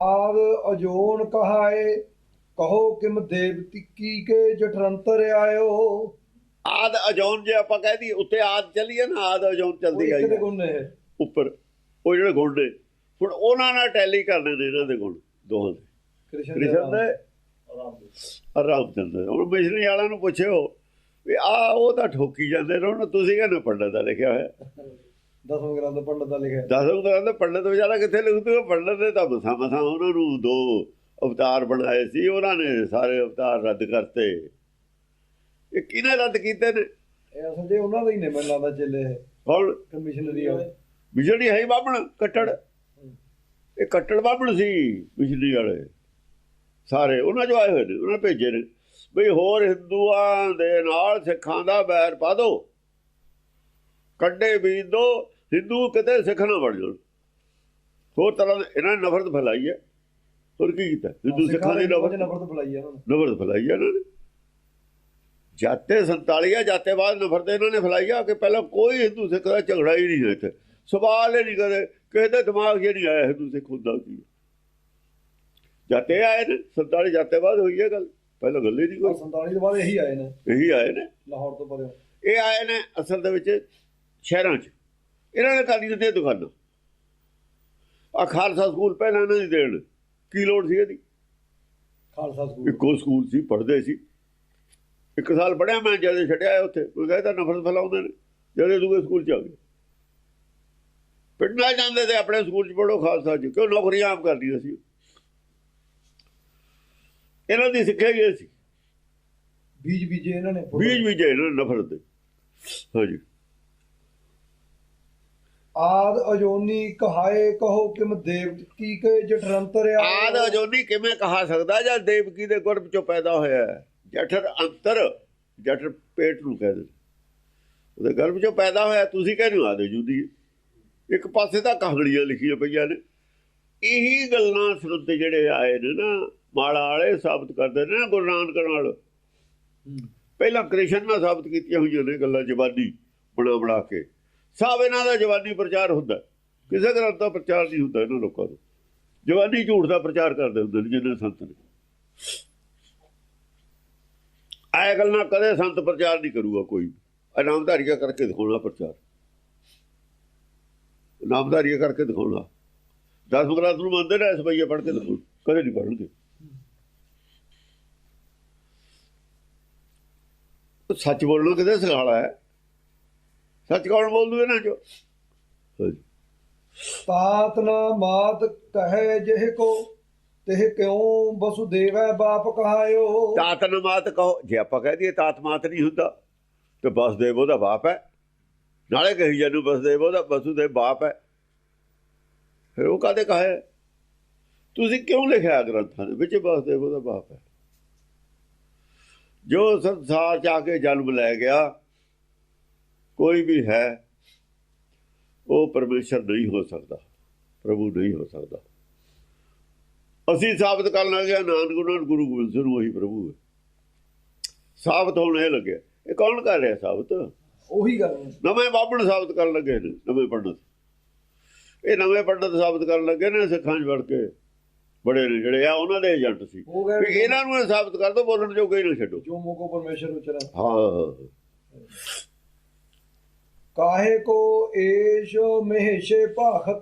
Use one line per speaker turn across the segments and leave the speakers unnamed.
ਆਦ ਅਜੋਨ ਕਹਾਏ ਕਹੋ ਕਿਮ ਦੇਵਤੀ ਕੀ ਕੇ ਜਠਰੰਤਰ ਆਇਓ।
ਆਦ ਅਜੌਨ ਜੇ ਆਪਾਂ ਕਹਿ ਦਈਏ ਉੱਤੇ ਆਦ ਚੱਲੀਏ ਨਾ ਆਦ ਅਜੌਨ ਚੱਲਦੀ
ਦੇ
ਆਈ
ਗੁਣ ਨੇ।
ਉੱਪਰ ਉਹ ਜਿਹੜੇ ਗੁਣ ਨੇ ਹੁਣ ਉਹਨਾਂ ਨਾਲ ਟੈਲੀ ਕਰਨੇ ਨੇ ਇਹਨਾਂ ਦੇ ਗੁਣ ਦੋਹਾਂ ਦੇ।
ਕ੍ਰਿਸ਼ਨ
ਦੇ ਆਰਾਮ ਚੰਦਰ ਹੁਣ ਮਿਸ਼ਰੀ ਵਾਲਿਆਂ ਨੂੰ ਪੁੱਛਿਓ ਵੀ ਆ ਉਹ ਤਾਂ ਠੋਕੀ ਜਾਂਦੇ ਨੇ ਹੁਣ ਤੁਸੀਂ ਕਹਿੰਦੇ ਪੰਡਤ ਦਾ ਲਿਖਿਆ ਹੋਇਆ।
ਦਸਵੇਂ ਗ੍ਰੰਥ ਪੰਡਤ ਦਾ ਲਿਖਿਆ।
ਦਸੋਂ ਕਹਿੰਦੇ ਪੰਡਤ ਵਿਚਾਰਾ ਕਿੱਥੇ ਲਿਖਦੂਗਾ ਪੰਡਤ ਨੇ ਤਾਂ ਮਸਾਂ ਮਸਾਂ ਉਹਨਾਂ ਨੂੰ ਦੋ ਅਵਤਾਰ ਬਣਾਏ ਸੀ ਉਹਨਾਂ ਨੇ ਸਾਰੇ ਅਵਤਾਰ ਰੱਦ ਕਰਤੇ। ਇਹ ਕਿਹਨੇ ਰੱਦ ਕੀਤੇ ਨੇ?
ਇਹ ਅਸਲ ਜੇ ਉਹਨਾਂ ਦਾ ਹੀ ਨੇ ਮੈਨੂੰ ਲੱਗਦਾ ਚੇਲੇ
ਹੁਣ
ਕਮਿਸ਼ਨਰੀ ਵਾਲੇ।
ਬਿਜਲੀ ਹੈ ਬਾਹਮਣ ਕੱਟੜ। ਇਹ ਕੱਟੜ ਬਾਹਮਣ ਸੀ ਬਿਜਲੀ ਵਾਲੇ। ਸਾਰੇ ਉਹਨਾਂ ਜੋ ਆਏ ਹੋਏ ਨੇ ਉਹਨਾਂ ਭੇਜੇ ਨੇ। ਬਈ ਹੋਰ ਹਿੰਦੂਆਂ ਦੇ ਨਾਲ ਸਿੱਖਾਂ ਦਾ ਬੈਰ ਪਾ ਦੋ। ਕੱਡੇ ਬੀਜ ਦੋ ਹਿੰਦੂ ਕਿਤੇ ਸਿੱਖ ਨਾ ਬਣ ਜਾਣ ਹੋਰ ਤਰ੍ਹਾਂ ਇਹਨਾਂ ਨੇ ਨਫ਼ਰਤ ਫੈਲਾਈ ਹੈ। ਹੋਰ ਕੀ ਕੀਤਾ? ਹਿੰਦੂ ਸਿੱਖਾਂ ਦੀ
ਨਫ਼ਰਤ ਫਲਾਈ ਨੇ।
ਨਫ਼ਰਤ ਫੈਲਾਈ ਹੈ ਇਹਨਾਂ ਨੇ। ਜਾਤੇ 47 ਆ ਜਾਤੇ ਬਾਅਦ ਨਫ਼ਰਤ ਇਹਨਾਂ ਨੇ ਫੈਲਾਈ ਆ ਕਿ ਪਹਿਲਾਂ ਕੋਈ ਹਿੰਦੂ ਸਿੱਖ ਦਾ ਝਗੜਾ ਹੀ ਨਹੀਂ ਹੈ ਇੱਥੇ। ਸਵਾਲ ਹੀ ਨਹੀਂ ਕਰੇ। ਕਿਸੇ ਦੇ ਦਿਮਾਗ 'ਚ ਨਹੀਂ ਆਇਆ ਹਿੰਦੂ ਸਿੱਖ ਹੁੰਦਾ ਕੀ ਹੈ। ਜਾਤੇ ਆਏ ਨੇ 47 ਜਾਤੇ ਬਾਅਦ ਹੋਈ ਹੈ ਗੱਲ। ਪਹਿਲਾਂ ਗੱਲ ਹੀ ਨਹੀਂ ਕੋਈ
47 ਤੋਂ ਬਾਅਦ ਇਹੀ ਆਏ ਨੇ।
ਇਹੀ ਆਏ ਨੇ।
ਲਾਹੌਰ ਤੋਂ ਪਰੇ।
ਇਹ ਆਏ ਨੇ ਅਸਲ ਦੇ ਵਿੱਚ ਸ਼ਹਿਰਾਂ 'ਚ। ਇਹਨਾਂ ਨੇ ਕਾਲੀ ਦਿੱਤੇ ਦੁਕਾਨਾਂ ਆ ਖਾਲਸਾ ਸਕੂਲ ਪਹਿਲਾਂ ਇਹਨਾਂ ਦੀ ਦੇਣ। ਕੀ ਲੋੜ ਸੀ ਇਹਦੀ?
ਖਾਲਸਾ ਸਕੂਲ।
ਇੱਕੋ ਸਕੂਲ ਸੀ ਪੜ੍ਹਦੇ ਸੀ। ਇੱਕ ਸਾਲ ਪੜਿਆ ਮੈਂ ਜਦ ਛੱਡਿਆ ਉੱਥੇ। ਕੋਈ ਕਹਿੰਦਾ ਨਫ਼ਰਤ ਫੈਲਾਉਂਦੇ ਨੇ ਜਦੇ ਦੂਏ ਸਕੂਲ ਚ ਆ ਗਏ। ਪਿੰਡਾਂ ਜਾਂਦੇ ਤੇ ਆਪਣੇ ਸਕੂਲ ਚ ਪੜੋ ਖਾਲਸਾ ਚ। ਕਿਉਂ ਨੌਕਰੀਆਂ ਆਪ ਕਰਦੀਆਂ ਸੀ ਇਹਨਾਂ ਦੀ ਸਿੱਖਿਆ ਗਈ ਸੀ।
ਬੀਜ ਬੀਜੇ ਇਹਨਾਂ ਨੇ।
ਬੀਜ ਬੀਜੇ ਇਹਨਾਂ ਨੇ ਨਫ਼ਰਤ ਦੇ। ਹਾਂਜੀ।
ਆਦ ਅਜੋਨੀ ਕਹਾਏ ਕਹੋ ਕਿਮ ਦੇਵਤੀ ਕੇ ਜਠਰੰਤਰ
ਆਦ ਅਜੋਨੀ ਕਿਵੇਂ ਕਹਾ ਸਕਦਾ ਜਾਂ ਦੇਵਕੀ ਦੇ ਗਰਭ ਚੋਂ ਪੈਦਾ ਹੋਇਆ ਹੈ? ਜਠਰ ਅੰਤਰ ਜਠਰ ਪੇਟ ਨੂੰ ਕਹਿੰਦੇ। ਉਹਦੇ ਗਰਭ ਚੋਂ ਪੈਦਾ ਹੋਇਆ ਤੁਸੀਂ ਕਹਿੰਦੇ ਆਦ ਅਜੋਨੀ। ਇੱਕ ਪਾਸੇ ਤਾਂ ਕਹਾਣੀਆਂ ਲਿਖੀਆਂ ਪਈਆਂ ਨੇ। ਇਹੀ ਗੱਲਾਂ ਸਰੁੱਤ ਜਿਹੜੇ ਆਏ ਨੇ ਨਾ ਮਾਲਾ ਵਾਲੇ ਸਾਬਤ ਕਰਦੇ ਨੇ ਨਾ ਗੁਰੂ ਨਾਨਕ ਨਾਲ। ਪਹਿਲਾਂ ਕ੍ਰਿਸ਼ਨ ਨਾਲ ਸਾਬਤ ਕੀਤੀਆਂ ਹੋਈਆਂ ਨੇ ਗੱਲਾਂ ਜ਼ਬਾਨੀ ਬਣਾ ਬਣਾ ਕੇ। ਸਭ ਇਹਨਾਂ ਦਾ ਜਵਾਨੀ ਪ੍ਰਚਾਰ ਹੁੰਦਾ ਕਿਸੇ ਗ੍ਰੰਥ ਦਾ ਪ੍ਰਚਾਰ ਨਹੀਂ ਹੁੰਦਾ ਇਹਨਾਂ ਲੋਕਾਂ ਨੂੰ ਜਵਾਨੀ ਝੂਠ ਦਾ ਪ੍ਰਚਾਰ ਕਰਦੇ ਹੁੰਦੇ ਨੇ ਜਿੰਨੇ ਸੰਤ ਨੇ। ਆਏ ਗੱਲਾਂ ਕਦੇ ਸੰਤ ਪ੍ਰਚਾਰ ਨਹੀਂ ਕਰੂਗਾ ਕੋਈ ਇਨਾਮਧਾਰੀਆ ਕਰਕੇ ਦਿਖਾਉਣਾ ਪ੍ਰਚਾਰ। ਇਨਾਮਧਾਰੀਆ ਕਰਕੇ ਦਿਖਾਉਣਾ। ਦਸ ਗ੍ਰੰਥ ਨੂੰ ਮੰਨਦੇ ਨੇ ਇਸ ਬਈਏ ਪੜ੍ਹ ਕੇ ਦਿਖਾਉਣ। ਕਦੇ ਨਹੀਂ ਪੜ੍ਹਨਗੇ। ਸੱਚ ਬੋਲਣਾ ਕਿਤੇ ਸਿਖਾਲਾ ਹੈ। ਸੱਚ ਕੌਣ ਬੋਲਦੂ ਇਹਨਾਂ ਚੋਂ।
ਤਾਤ ਨਾ ਮਾਤ ਕਹੇ ਜਿਹ ਕੋ ਤਿਹ ਕਿਉ ਵਸੁਦੇਵੈ ਬਾਪ ਕਹਾਇਓ।
ਤਾਤ ਮਾਤ ਕਹੋ। ਜੇ ਆਪਾਂ ਕਹਿ ਦਈਏ ਤਾਤ ਮਾਤ ਨਹੀਂ ਹੁੰਦਾ ਤੇ ਬਸਦੇਵ ਉਹਦਾ ਬਾਪ ਹੈ। ਨਾਲੇ ਕਹੀ ਜਾਨੂੰ ਬਸਦੇਵ ਉਹਦਾ ਵਸੂਦੇਵ ਬਾਪ ਹੈ। ਫਿਰ ਉਹ ਕਾਦੇ ਕਹੇ ਤੁਸੀਂ ਕਿਉਂ ਲਿਖਿਆ ਗ੍ਰੰਥਾਂ ਦੇ ਵਿੱਚ ਬਸਦੇਵ ਉਹਦਾ ਬਾਪ ਹੈ? ਜੋ ਸੰਸਾਰ ਚ ਆ ਕੇ ਜਨਮ ਲੈ ਗਿਆ ਕੋਈ ਵੀ ਹੈ ਉਹ ਪਰਮੇਸ਼ਰ ਨਹੀਂ ਹੋ ਸਕਦਾ ਪ੍ਰਭੂ ਨਹੀਂ ਹੋ ਸਕਦਾ। ਅਸੀਂ ਸਾਬਤ ਕਰਨ ਲੱਗੇ ਹਾਂ, ਨਾਨਕ ਗੁਰੂ ਗੁਰੂ ਗੋਬਿੰਦ ਸਿੰਘ ਉਹੀ ਪ੍ਰਭੂ ਹੈ। ਸਾਬਤ ਹੋਣ ਇਹ ਲੱਗਿਆ ਇਹ ਕੌਣ ਕਰ ਰਿਹਾ ਸਾਬਤ?
ਉਹੀ ਗੱਲ
ਨਵੇਂ ਬਾਬਣ ਸਾਬਤ ਕਰਨ ਲੱਗੇ ਨੇ ਨਵੇਂ ਪੰਡਤ। ਇਹ ਨਵੇਂ ਪੰਡਤ ਸਾਬਤ ਕਰਨ ਲੱਗੇ ਨੇ ਸਿੱਖਾਂ 'ਚ ਵੜ ਕੇ। ਬੜੇ ਨੇ ਜਿਹੜੇ ਆ ਉਹਨਾਂ ਦੇ ਏਜੰਟ ਸੀ। ਵੀ ਇਹਨਾਂ ਨੂੰ ਇਹ ਸਾਬਤ ਕਰ ਦੋ ਬੋਲਣ ਜੋਗੇ ਹੀ ਨਾ ਛੱਡੋ।
ਜੋ ਮੋਕੋ ਪਰਮੇਸ਼ਰ ਉਚਰਾ
ਹਾਂ।
ਕਾਹੇ ਕੋ ਏਸ਼ ਮਹੇਸ਼ੇ ਭਾਖਤ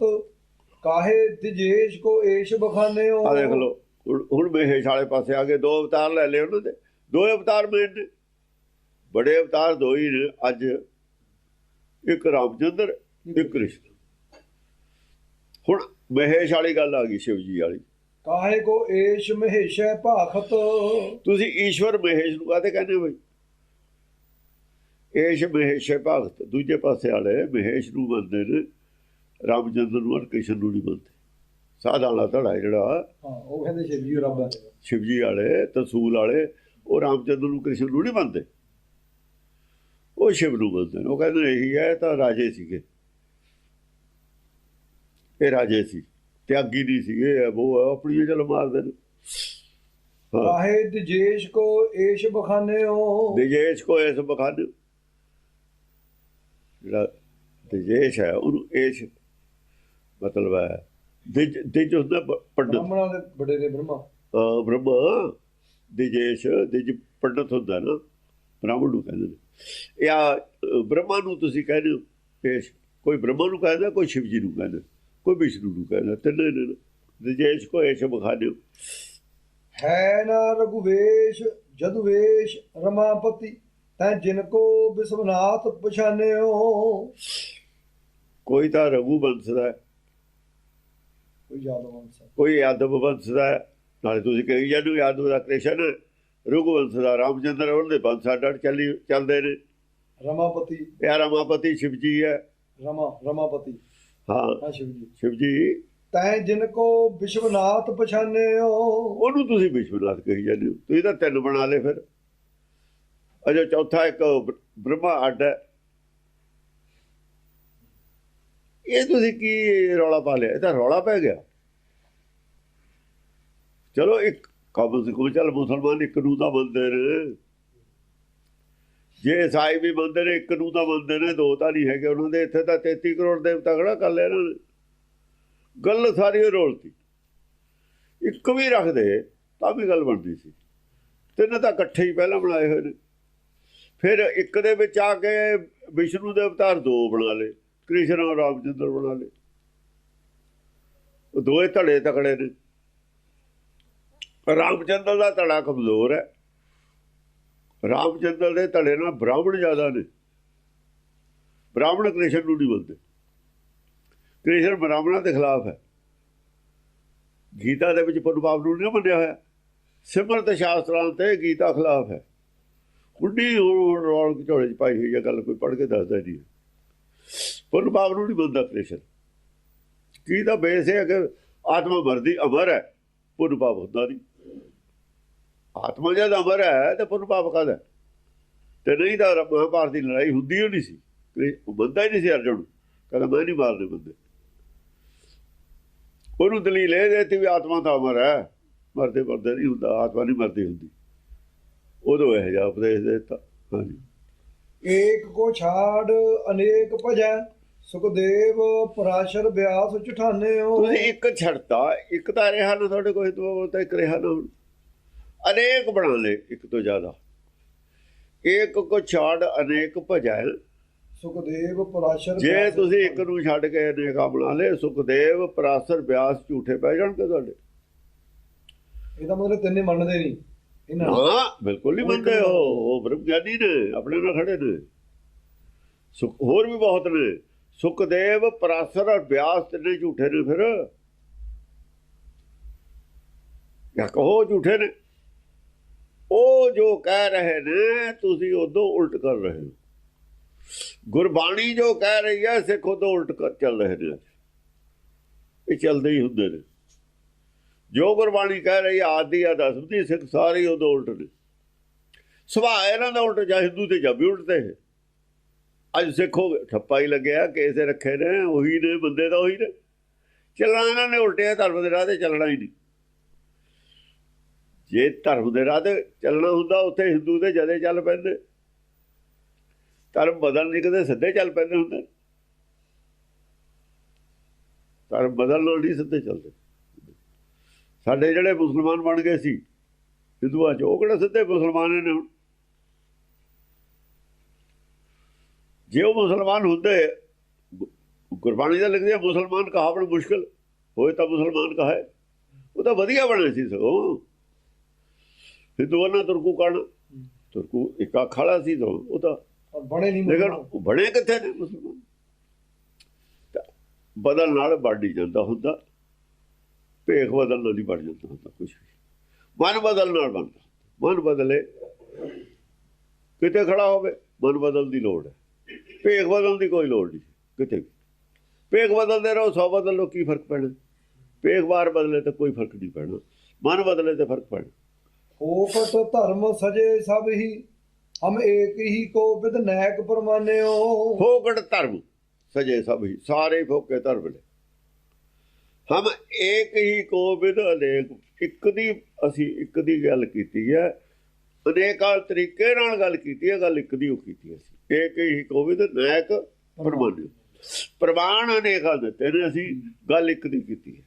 ਕਾਹੇ ਦਿਜੇਸ਼ ਕੋ ਏਸ਼ ਬਖਾਨਿਓ।
ਆ ਦੇਖ ਲਓ ਹੁਣ- ਮਹੇਸ਼ ਵਾਲੇ ਪਾਸੇ ਆ ਗਏ ਦੋ ਅਵਤਾਰ ਲੈ ਲਏ ਉਹਨਾਂ ਦੇ ਦੋ ਅਵਤਾਰ ਮੇਨ ਬੜੇ ਅਵਤਾਰ ਦੋ ਹੀ ਨੇ ਅੱਜ ਇੱਕ ਰਾਮਚੰਦਰ ਇੱਕ ਕ੍ਰਿਸ਼ਨ। ਹੁਣ ਮਹੇਸ਼ ਵਾਲੀ ਗੱਲ ਆ ਗਈ ਸ਼ਿਵ ਜੀ ਵਾਲੀ।
ਕਾਹੇ ਕੋ ਏਸ਼ ਮਹੇਸ਼ੇ ਭਾਖਤ।
ਤੁਸੀਂ ਈਸ਼ਵਰ ਮਹੇਸ਼ ਨੂੰ ਕਾਹਤੇ ਕਹਿੰਦੇ ਹੋ ਬਈ? ਏਸ਼ ਮਹੇਸ਼ ਭਗਤ ਦੂਜੇ ਪਾਸੇ ਵਾਲੇ ਮਹੇਸ਼ ਨੂੰ ਮੰਨਦੇ ਨੇ ਰਾਮਚੰਦਰ ਨੂੰ ਔਰ ਕ੍ਰਿਸ਼ਨ ਨੂੰ ਨਹੀਂ ਮੰਨਦੇ। ਸਾਧਾ ਵਾਲਾ ਧੜਾ ਜਿਹੜਾ।
ਹਾਂ ਉਹ ਕਹਿੰਦੇ ਸ਼ਿਵ ਜੀ ਰੱਬ ਹੈ
ਸ਼ਿਵਜੀ ਵਾਲੇ ਤਸੂਲ ਵਾਲੇ ਉਹ ਰਾਮਚੰਦਰ ਨੂੰ ਕ੍ਰਿਸ਼ਨ ਨੂੰ ਨਹੀਂ ਮੰਨਦੇ। ਉਹ ਸ਼ਿਵ ਨੂੰ ਮੰਨਦੇ ਉਹ ਕਹਿੰਦੇ ਇਹੀ ਹੈ ਤਾਂ ਰਾਜੇ ਸੀਗੇ। ਇਹ ਰਾਜੇ ਸੀ। ਤਿਆਗੀ ਨਹੀਂ ਸੀਗੇ ਇਹ ਉਹ ਹੈ, ਆਪਣੀ ਚਲ ਮਾਰਦੇ ਨੇ। ਹਾਂ।
ਕਾਹੇ ਦਿਜੇਸ਼ ਕੋ ਏਸ਼ ਬਖਾਨਿਓ।
ਦਿਜੇਸ਼ ਕੋ ਇਸ ਬਖਾਨ ਜਿਹੜਾ ਦਿਜੇਸ਼ ਹੈ ਉਹਨੂੰ ਏਸ਼ ਮਤਲਬ ਹੈ। ਦਿਜ ਦਿਜ ਹੁੰਦਾ ਪੰਡਤ।
ਬ੍ਰਾਹਮਣਾਂ ਦੇ ਵੱਡੇ ਨੇ ਬ੍ਰਹਮਾ।
ਬ੍ਰਹਮਾ ਦਿਜੇਸ਼ ਦਿਜ ਪੰਡਤ ਹੁੰਦਾ ਨਾ ਬ੍ਰਾਹਮਣ ਨੂੰ ਕਹਿੰਦੇ ਨੇ। ਇਹ ਬ੍ਰਹਮਾ ਨੂੰ ਤੁਸੀਂ ਕਹਿੰਦੇ ਹੋ ਪੇਸ਼। ਕੋਈ ਬ੍ਰਹਮਾ ਨੂੰ ਕਹਿੰਦਾ ਕੋਈ ਸ਼ਿਵ ਜੀ ਨੂੰ ਕਹਿੰਦਾ ਕੋਈ ਵਿਸ਼ਨੂੰ ਨੂੰ ਕਹਿੰਦਾ ਤਿੰਨੇ ਨੇ। ਦਿਜੇਸ਼ ਕੋ ਇਹ ਸ਼ਬ ਖਾਦੇ
ਹੈ ਨਾ ਰਘੁਵੇਸ਼ ਜਦੁਵੇਸ਼ ਰਮਾਪਤੀ। ਤੈ ਜਿਨ ਕੋ ਵਿਸ਼ਵਨਾਥ ਪਛਾਨਿਓ।
ਕੋਈ ਤਾਂ ਰਘੂ ਵੰਸ਼ ਦਾ ਹੈ,
ਕੋਈ ਯਾਦਵ ਹੈ।
ਕੋਈ ਯਾਦਵ ਵੰਸ਼ ਦਾ। ਨਾਲੇ ਤੁਸੀਂ ਕਹੀ ਜਾਂਦੇ ਯਾਦਵ ਦਾ ਕ੍ਰਿਸ਼ਨ ਰਘੂ ਵੰਸ਼ ਦਾ ਰਾਮਚੰਦਰ ਉਹਦੇ ਵੰਸ਼ ਅੱਡ ਚੱਲੀ ਚੱਲਦੇ ਨੇ।
ਰਮਾਪਤੀ।
ਇਹ ਰਮਾਪਤੀ ਸ਼ਿਵ ਜੀ ਹੈ।
ਰਮਾ ਰਮਾਪਤੀ।
ਹਾਂ।
ਹਾਂ ਸ਼ਿਵ ਜੀ
ਸ਼ਿਵ ਜੀ
ਤੈ ਜਿਨ ਕੋ ਵਿਸ਼ਵਨਾਥ ਪਛਾਨਿਓ।
ਉਹਨੂੰ ਤੁਸੀਂ ਵਿਸ਼ਵਨਾਥ ਕਹੀ ਜਾਂਦੇ ਹੋ। ਤੁਸੀਂ ਤਾਂ ਤਿੰਨ ਬਣਾ ਲਏ ਫਿਰ। ਅਜੇ ਚੌਥਾ ਇੱਕ ਬ੍ਰ- ਬ੍ਰਹਮਾ ਅੱਡ ਹੈ। ਇਹ ਤੁਸੀਂ ਕੀ ਰੌਲਾ ਪਾ ਲਿਆ? ਇਹ ਤਾਂ ਰੌਲਾ ਪੈ ਗਿਆ। ਚਲੋ ਇੱਕ ਕਬਜ਼ ਕੋ ਚੱਲ ਮੁਸਲਮਾਨ ਇੱਕ ਨੂੰ ਤਾਂ ਮੰਨਦੇ ਨੇ ਜੇ ਈਸਾਈ ਵੀ ਮੰਨਦੇ ਨੇ ਇੱਕ ਨੂੰ ਤਾਂ ਮੰਨਦੇ ਨੇ ਦੋ ਤਾਂ ਨਹੀਂ ਹੈਗੇ ਉਹਨਾਂ ਦੇ। ਇੱਥੇ ਤਾਂ 33 ਕਰੋੜ ਦੇਵਤਾ ਖੜਾ ਕਰ ਲਿਆ ਇਹਨਾਂ ਨੇ। ਗੱਲ ਸਾਰੀ ਉਹ ਰੋਲਤੀ ਇੱਕ ਵੀ ਰੱਖਦੇ, ਤਾਂ ਵੀ ਗੱਲ ਬਣਦੀ ਸੀ। ਤਿੰਨ ਤਾਂ ਇਕੱਠੇ ਹੀ ਪਹਿਲਾਂ ਬਣਾਏ ਹੋਏ ਨੇ। ਫਿਰ ਇੱਕ ਦੇ ਵਿੱਚ ਆ ਕੇ ਵਿਸ਼ਨੂੰ ਦੇ ਅਵਤਾਰ ਦੋ ਬਣਾ ਲਏ, ਕ੍ਰਿਸ਼ਨ ਔਰ ਰਾਮਚੰਦਰ ਬਣਾ ਲਏ। ਉਹ ਦੋਏ ਧੜੇ ਤਕੜੇ ਨੇ। ਰਾਮਚੰਦਰ ਦਾ ਧੜਾ ਕਮਜ਼ੋਰ ਹੈ। ਰਾਮਚੰਦਰ ਦੇ ਧੜੇ ਨਾਲ ਬ੍ਰਾਹਮਣ ਜ਼ਿਆਦਾ ਨੇ। ਬ੍ਰਾਹਮਣ ਕ੍ਰਿਸ਼ਨ ਨੂੰ ਨਹੀਂ ਬੋਲਦੇ ਕ੍ਰਿਸ਼ਨ ਬ੍ਰਾਹਮਣਾਂ ਦੇ ਖਿਲਾਫ ਹੈ। ਗੀਤਾ ਦੇ ਵਿੱਚ ਪਰਵਾਬ ਨੂੰ ਨਹੀਂ ਮੰਨਿਆ ਹੋਇਆ। ਸਿਮਰਤ ਸ਼ਾਸਤਰਾਂ ਤੇ ਗੀਤਾ ਖਿਲਾਫ ਹੈ। ਕੁੱਡੀ ਰੌਲ ਝੋਲੇ ਚ ਪਾਈ ਹੋਈ ਹੈ ਗੱਲ ਕੋਈ ਪੜ੍ਹ ਕੇ ਦੱਸਦਾ ਨਹੀਂ। ਪੁੰਨ ਪਾਪ ਨੂੰ ਨਹੀਂ ਮੰਨਦਾ ਕ੍ਰਿਸ਼ਨ ਕੀ ਦਾ ਬੇਸ ਹੈ ਕਿ ਆਤਮਾ ਮਰਦੀ, ਅਮਰ ਹੈ ਪੁੰਨ ਪਾਪ ਹੁੰਦਾ ਨਹੀਂ ਆਤਮਾ ਜਦ ਅਮਰ ਹੈ ਤਾਂ ਪੁੰਨ ਪਾਪ ਕਾਹਦਾ ਤੇ ਨਹੀਂ ਤਾਂ ਮਹਾਭਾਰਤ ਦੀ ਲੜਾਈ ਹੁੰਦੀ ਹੀ ਨਹੀਂ ਸੀ। ਕ੍ਰਿ- ਉਹ ਬੰਦਾ ਹੀ ਨਹੀਂ ਸੀ ਅਰਜੁਨ। ਕਹਿੰਦਾ ਮੈਂ ਨਹੀਂ ਮਾਰਦੇ ਬੰਦੇ। ਉਹਨੂੰ ਦਲੀਲ ਇਹ ਦੇਤੀ ਵੀ ਆਤਮਾ ਤਾਂ ਅਮਰ ਹੈ। ਮਰਦੇ ਮਰਦੇ ਨਹੀਂ ਹੁੰਦਾ, ਆਤਮਾ ਨਹੀਂ ਮਰਦੀ ਹੁੰਦੀ। ਉਦੋਂ ਇਹ ਜਿਹਾ ਉਪਦੇਸ਼ ਦਿੱਤਾ। ਹਾਂਜੀ।
ਏਕ ਕੋ ਛਾੜ ਅਨੇਕ ਭਜੈ ਸੁਖਦੇਵ ਪਰਾਸ਼ਰ ਬਿਆਸ ਚਠਾਨਿਓ।
ਤੁਸੀਂ ਇੱਕ ਛੱਡਤਾ ਇੱਕ ਤਾਂ ਰਿਹਾ ਨਾ ਤੁਹਾਡੇ ਕੋਲ ਦੋ ਤਾਂ ਇੱਕ ਰਿਹਾ ਨਾ। ਅਨੇਕ ਬਣਾ ਲਏ ਇੱਕ ਤੋਂ ਜ਼ਿਆਦਾ। ਇੱਕ ਕੋ ਛਾੜ ਅਨੇਕ ਭਜਾਇ
ਸੁਖਦੇਵ ਪਰਾਸ਼ਰ
ਜੇ
ਬਿਆਸ
ਤੁਸੀਂ ਇੱਕ ਨੂੰ ਛੱਡ ਕੇ ਅਨੇਕਾਂ ਬਣਾ ਲਏ ਸੁਖਦੇਵ ਪਰਾਸਰ ਵਿਆਸ ਝੂਠੇ ਪੈ ਜਾਣਗੇ ਤੁਹਾਡੇ।
ਇਹਦਾ ਮਤਲਬ ਤਿੰਨੇ ਮੰਨਦੇ ਨਹੀਂ। ਇਹਨਾਂ।
ਹਾਂ ਬਿਲਕੁਲ ਨਹੀਂ ਮੰਨਦੇ ਹੋ ਉਹ ਬ੍ਰਹਮ ਗਿਆਨੀ ਨੇ ਆਪਣੇ ਨਾਲ ਖੜੇ ਨੇ। ਸੁਖ ਹੋਰ ਵੀ ਬਹੁਤ ਨੇ। ਸੁਖਦੇਵ ਪਰਾਸਰ ਔਰ ਵਿਆਸ ਤਿੰਨੇ ਝੂਠੇ ਨੇ ਫਿਰ। ਜਾਂ ਕਹੋ ਝੂਠੇ ਨੇ। ਉਹ ਜੋ ਕਹਿ ਰਹੇ ਨੇ ਤੁਸੀਂ ਉਦੋਂ ਉਲਟ ਕਰ ਰਹੇ ਹੋ। ਗੁਰਬਾਣੀ ਜੋ ਕਹਿ ਰਹੀ ਹੈ ਸਿੱਖ ਉਦੋਂ ਉਲਟ ਕਰ ਚੱਲ ਰਹੇ ਨੇ। ਇਹ ਚੱਲਦੇ ਹੀ ਹੁੰਦੇ ਨੇ। ਜੋ ਗੁਰਬਾਣੀ ਕਹਿ ਰਹੀ ਹੈ, ਆਦੀ ਆ ਦਸਵਦੀ ਸਿੱਖ ਸਾਰੇ ਉਦੋਂ ਉਲਟ ਨੇ। ਸੁਭਾਅ ਇਹਨਾਂ ਦਾ ਉਲਟ ਜਾਂ ਹਿੰਦੂ ਤੇ ਜਾਂ ਵੀ ਉਲਟਦੇ ਹੈ ਅੱਜ ਗਏ, ਠੱਪਾ ਹੀ ਲੱਗਿਆ, ਕੇਸੇ ਰੱਖੇ ਨੇ, ਉਹੀ ਨੇ, ਬੰਦੇ ਤਾਂ ਉਹੀ ਨੇ। ਚੱਲਣਾ ਇਹਨਾਂ ਨੇ ਉਲਟਿਆ, ਧਰਮ ਦੇ ਰਾਹ ਤੇ ਚੱਲਣਾ ਹੀ ਨਹੀਂ। ਜੇ ਧਰਮ ਦੇ ਰਾਹ ਤੇ ਚੱਲਣਾ ਹੁੰਦਾ, ਉੱਥੇ ਹਿੰਦੂ ਦੇ ਜਦੇ ਚੱਲ ਪੈਂਦੇ। ਧਰਮ ਬਦਲ ਨਹੀਂ, ਕਦੇ ਸਿੱਧੇ ਚੱਲ ਪੈਂਦੇ ਹੁੰਦੇ। ਧਰਮ ਬਦਲ ਨਹੀਂ ਸਿੱਧੇ ਚੱਲਦੇ। ਸਾਡੇ ਜਿਹੜੇ ਮੁਸਲਮਾਨ ਬਣ ਗਏ ਸੀ ਹਿੰਦੂਆਂ ਚ ਉਹ ਕਿਹੜਾ ਸਿੱਧੇ ਮੁਸਲਮਾਨ ਨੇ ਹੁਣ? ਜੇ ਉਹ ਮੁਸਲਮਾਨ ਹੁੰਦੇ ਗੁਰਬਾਣੀ ਦਾ ਲਿਖਦੇ ਮੁਸਲਮਾਨ ਕਹਾਵਣ ਮੁਸ਼ਕਲ ਹੋਏ ਤਾਂ ਮੁਸਲਮਾਨ ਕਹਾਏ। ਉਹ ਤਾਂ ਵਧੀਆ ਬਣੇ ਸੀ ਸਗੋਂ। ਹਿੰਦੂਆਂ ਨਾਲ ਤੁਰਕੂ ਕਣ। ਤੁਰਕੂ ਇੱਕ ਅੱਖ ਵਾਲਾ ਸੀ ਤਾਂ ਉਹ ਤਾਂ
ਬਣੇ ਨਹੀਂ
ਲੇਕਿਨ ਬਣੇ ਕਿੱਥੇ ਨੇ ਮੁਸਲਮਾਨ? ਬਦਲ ਨਾਲ ਬਾਡੀ ਜਾਂਦਾ ਹੁੰਦਾ। ਭੇਖ ਬਦਲ ਨਾਲ ਨਹੀਂ ਬਣ ਜਾਂਦਾ ਹੁੰਦਾ ਕੁਝ ਵੀ। ਮਨ ਬਦਲ ਨਾਲ ਬਣਦਾ ਮਨ ਬਦਲੇ ਕਿਤੇ ਖੜਾ ਹੋਵੇ ਮਨ ਬਦਲ ਦੀ ਲੋੜ ਹੈ। ਭੇਖ ਬਦਲਣ ਦੀ ਕੋਈ ਲੋੜ ਨਹੀਂ ਕਿਤੇ ਵੀ। ਭੇਖ ਬਦਲਦੇ ਰਹੋ ਸੌ ਬਦਲ ਲੋ ਕੀ ਫ਼ਰਕ ਪੈਣਾ? ਭੇਖ ਵਾਰ ਬਦਲੇ ਤਾਂ ਕੋਈ ਫ਼ਰਕ ਨਹੀਂ ਪੈਣਾ। ਮਨ ਬਦਲੇ ਤੇ ਫ਼ਰਕ ਪੈਣਾ।
ਫੋਕਟ ਧਰਮ ਸਜੇ ਸਭ ਹੀ ਹਮ ਏਕ ਹੀ ਕੋ ਵਿਦ ਨੈਕ ਪਰਮਾਨਿਓ
ਫੋਕਟ ਧਰਮ ਸਜੇ ਸਭ ਹੀ ਸਾਰੇ ਫੋਕੇ ਧਰਮ ਨੇ। ਹਮ ਏਕ ਹੀ ਕੋ ਵਿਦ ਅਨੇਕ ਇੱਕ ਦੀ ਅਸੀਂ ਇੱਕ ਦੀ ਗੱਲ ਕੀਤੀ ਹੈ। ਅਨੇਕਾਂ ਤਰੀਕੇ ਨਾਲ ਗੱਲ ਕੀਤੀ ਹੈ। ਗੱਲ ਇੱਕ ਦੀ ਉਹ ਕੀਤੀ ਅਸੀਂ। ਏਕ ਹੀ ਕੋ ਵਿਦ ਨੈਕ ਪਰਮਾਨਿ ਪ੍ਰਮਾਣ ਅਨੇਕਾਂ ਦਿੱਤੇ ਨੇ ਅਸੀਂ। ਗੱਲ ਇੱਕ ਦੀ ਕੀਤੀ ਹੈ।